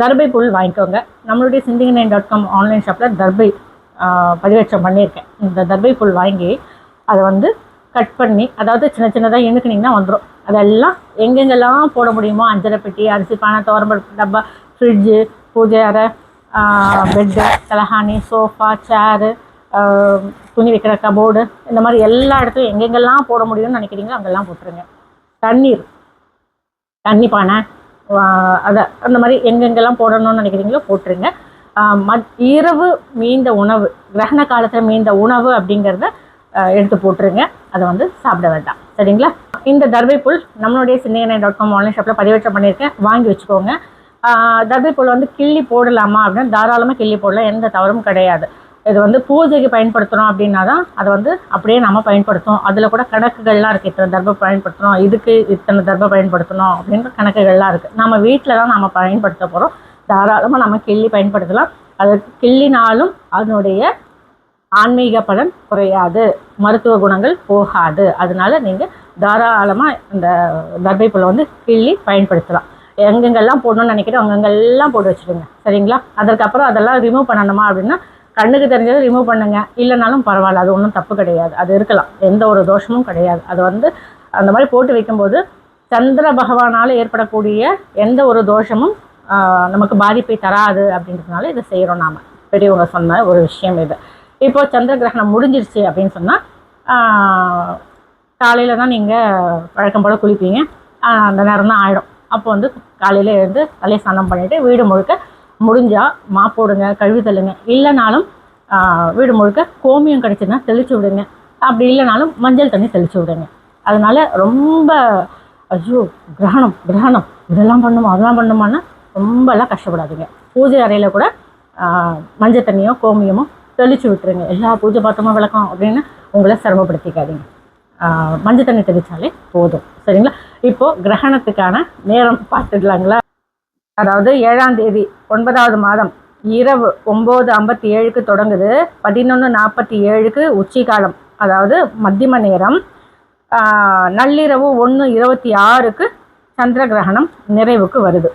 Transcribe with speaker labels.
Speaker 1: தர்பை புல் வாங்கிக்கோங்க. நம்மளுடைய சிந்திங் நைன் டாட் காம் ஆன்லைன் ஷாப்பில் தர்பை பதிவேற்றம் பண்ணியிருக்கேன். இந்த தர்பை புல் வாங்கி அதை வந்து கட் பண்ணி அதாவது சின்ன சின்னதாக எண்ணுக்குனிங்கன்னா வந்துடும் அதெல்லாம் எங்கெங்கெல்லாம் போட முடியுமோ அஞ்சரை பெட்டி அரிசி பானை தோரம்பருப்பு டப்பா ஃப்ரிட்ஜு பூஜை அறை பெட்டு தலஹானி சோஃபா சேரு துணி வைக்கிற கபோர்டு இந்த மாதிரி எல்லா இடத்துலையும் எங்கெங்கெல்லாம் போட முடியும்னு நினைக்கிறீங்களோ அங்கெல்லாம் போட்டுருங்க. தண்ணீர் தண்ணி பானை அதை அந்த மாதிரி எங்கெங்கெல்லாம் போடணும்னு நினைக்கிறீங்களோ போட்டுருங்க. மத் இரவு மீந்த உணவு கிரகண காலத்தில் மீந்த உணவு அப்படிங்கிறத எடுத்து போட்டுருங்க. அதை வந்து சாப்பிட வேண்டாம். சரிங்களா? இந்த தர்பை புல் நம்மளுடைய சின்னையனை டாட் காம் ஆன்லைன் ஷாப்பில் பதிவேற்றம் பண்ணியிருக்கேன். வாங்கி வச்சுக்கோங்க. தர்பை புல் வந்து கிள்ளி போடலாமா அப்படின்னா தாராளமாக கிள்ளி போடலாம். எந்த தவறும் கிடையாது. இது வந்து பூஜைக்கு பயன்படுத்துகிறோம் அப்படின்னா தான் அதை வந்து அப்படியே நம்ம பயன்படுத்தும் அதில் கூட கணக்குகள்லாம் இருக்குது இத்தனை தர்பை பயன்படுத்தணும் இதுக்கு இத்தனை தர்பை பயன்படுத்தணும் அப்படின்ற கணக்குகள்லாம் இருக்குது நம்ம வீட்டில் தான் நம்ம பயன்படுத்த போகிறோம் தாராளமாக நம்ம கிள்ளி பயன்படுத்தலாம். அது கிள்ளினாலும் அதனுடைய ஆன்மீக பலன் குறையாது. மருத்துவ குணங்கள் போகாது. அதனால நீங்கள் தாராளமாக இந்த தர்பை புல்லை வந்து கிள்ளி பயன்படுத்தலாம். எங்கெங்கெல்லாம் போடணும்னு நினைக்கிறோம் அங்கங்கெல்லாம் போட்டு வச்சுடுங்க. சரிங்களா? அதற்கப்புறம் அதெல்லாம் ரிமூவ் பண்ணணுமா அப்படின்னா கண்ணுக்கு தெரிஞ்சதை ரிமூவ் பண்ணுங்க. இல்லைனாலும் பரவாயில்ல அது ஒன்றும் தப்பு கிடையாது. அது இருக்கலாம். எந்த ஒரு தோஷமும் கிடையாது. அது வந்து அந்த மாதிரி போட்டு வைக்கும்போது சந்திர பகவானால் ஏற்படக்கூடிய எந்த ஒரு தோஷமும் நமக்கு பாதிப்பை தராது அப்படின்றதுனால இதை செய்கிறோம் நாம். பெரியவங்க சொன்ன ஒரு விஷயம் இது. இப்போ சந்திர கிரகணம் முடிஞ்சிருச்சு அப்படின்னு சொன்னால் காலையில் தான் நீங்கள் வழக்கம் போல் குளிப்பீங்க. அந்த நேரம் தான் ஆகிடும் அப்போ வந்து காலையில் எழுந்து தலை ஸ்நானம் பண்ணிவிட்டு வீடு முழுக்க முடிஞ்சால் மாப்போடுங்க கழுவி தள்ளுங்க. இல்லைனாலும் வீடு முழுக்க கோமியம் கிடச்சுன்னா தெளித்து விடுங்க. அப்படி இல்லைனாலும் மஞ்சள் தண்ணி தெளித்து விடுங்க. அதனால் ரொம்ப ஐயோ கிரகணம் கிரகணம். இதெல்லாம் பண்ணுமா அதெல்லாம் பண்ணுமான்னா ரொம்பலாம் கஷ்டப்படாதீங்க. பூஜை அறையில் கூட மஞ்சள் தண்ணியோ கோமியமோ தெளித்து விட்டுருங்க. எல்லா பூஜை பாத்திரமும் விளக்கம் அப்படின்னு உங்களை சிரமப்படுத்திக்காதீங்க. மஞ்சள் தண்ணி தெளித்தாலே போதும். சரிங்களா? இப்போது கிரகணத்துக்கான நேரம் பார்த்துடலாங்களா அதாவது ஏழாம் தேதி ஒன்பதாவது மாதம் இரவு ஒம்பது ஐம்பத்தி ஏழுக்கு தொடங்குது. பதினொன்று நாற்பத்தி ஏழுக்கு உச்சிகாலம் அதாவது மத்தியம நேரம். நள்ளிரவு ஒன்று இருபத்தி ஆறுக்கு சந்திர கிரகணம் நிறைவுக்கு வருது.